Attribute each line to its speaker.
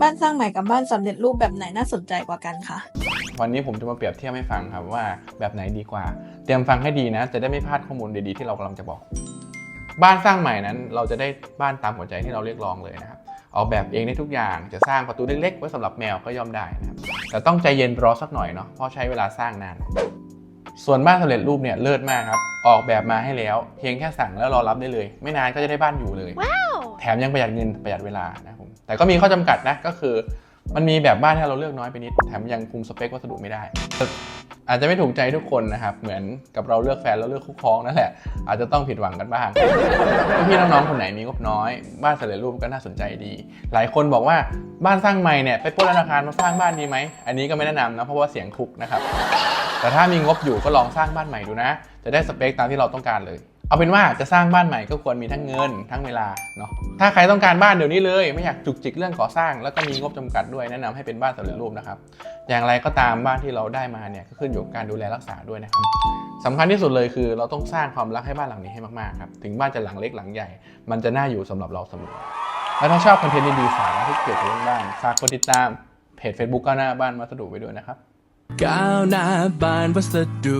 Speaker 1: บ้านสร้างใหม่กับบ้านสำเร็จรูปแบบไหนน่าสนใจกว่ากันคะ
Speaker 2: วันนี้ผมจะมาเปรียบเทียบให้ฟังครับว่าแบบไหนดีกว่า เตรียมฟังให้ดีนะ จะได้ไม่พลาดข้อมูลดีๆที่เรากำลังจะบอก บ้านสร้างใหม่นั้น เราจะได้บ้านตามหัวใจที่เราเรียกร้องเลยนะครับออกแบบเองได้ทุกอย่างจะสร้างประตูเล็กๆไว้สำหรับแมวก็ย่อมได้นะครับแต่ต้องใจเย็นรอสักหน่อยเนาะเพราะใช้เวลาสร้างนาน ส่วนบ้านสำเร็จรูปเนี่ยเลิศมากครับออกแบบมาให้แล้ว เพียงแค่สั่งแล้วรอรับได้เลย ไม่นานก็จะได้บ้านอยู่เลย แถมยังประหยัดเงินประหยัดเวลานะครับผม แต่ก็มีข้อจำกัดนะก็คือ มันมีแบบบ้านที่เราเลือกน้อยไปนิดแถมยังคุมสเปควัสดุไม่ได้ อาจจะไม่ถูกใจทุกคนนะครับ เหมือนกับเราเลือกแฟนแล้วเลือกคู่ครองนั่นแหละ อาจจะต้องผิดหวังกันบ้างพี่น้องๆคนไหนมีงบน้อย บ้านสำเร็จรูปก็น่าสนใจดี หลายคนบอกว่าบ้านสร้างใหม่เนี่ยไปปล้นธนาคารมาสร้างบ้านดีไหมอันนี้ก็ไม่แนะนำนะเพราะว่าเสียงทุกนะครับแต่ถ้ามีงบอยู่ก็ลองสร้างบ้านใหม่ดูนะ จะได้สเปคตามที่เราต้องการเลย เอาเป็นว่าจะสร้างบ้านใหม่ก็ควรมีทั้งเงินทั้งเวลาเนาะถ้าใครต้องการบ้านเดี๋ยวนี้เลย ไม่อยากจุกจิกเรื่องก่อสร้าง แล้วก็มีงบจำกัดด้วยแนะนำให้เป็นบ้านสำเร็จรูปนะครับ อย่างไรก็ตามบ้านที่เราได้มาเนี่ยก็ขึ้นอยู่กับการดูแลรักษาด้วยนะครับสำคัญที่สุดเลยคือ เราต้องสร้างความรักให้บ้านหลังนี้ให้มากๆครับถึงบ้านจะหลังเล็กหลังใหญ่ มันจะน่าอยู่สำหรับเราเสมอแล้วถ้าชอบคอนเทนต์ดีๆสาระที่เกี่ยวกับเรื่องบ้านฝากกดติดตามเพจ Facebook ก้าวหน้าบ้านวัสดุไว้ด้วยนะครับ
Speaker 3: ก้าวหน้าบ้านวัสดุ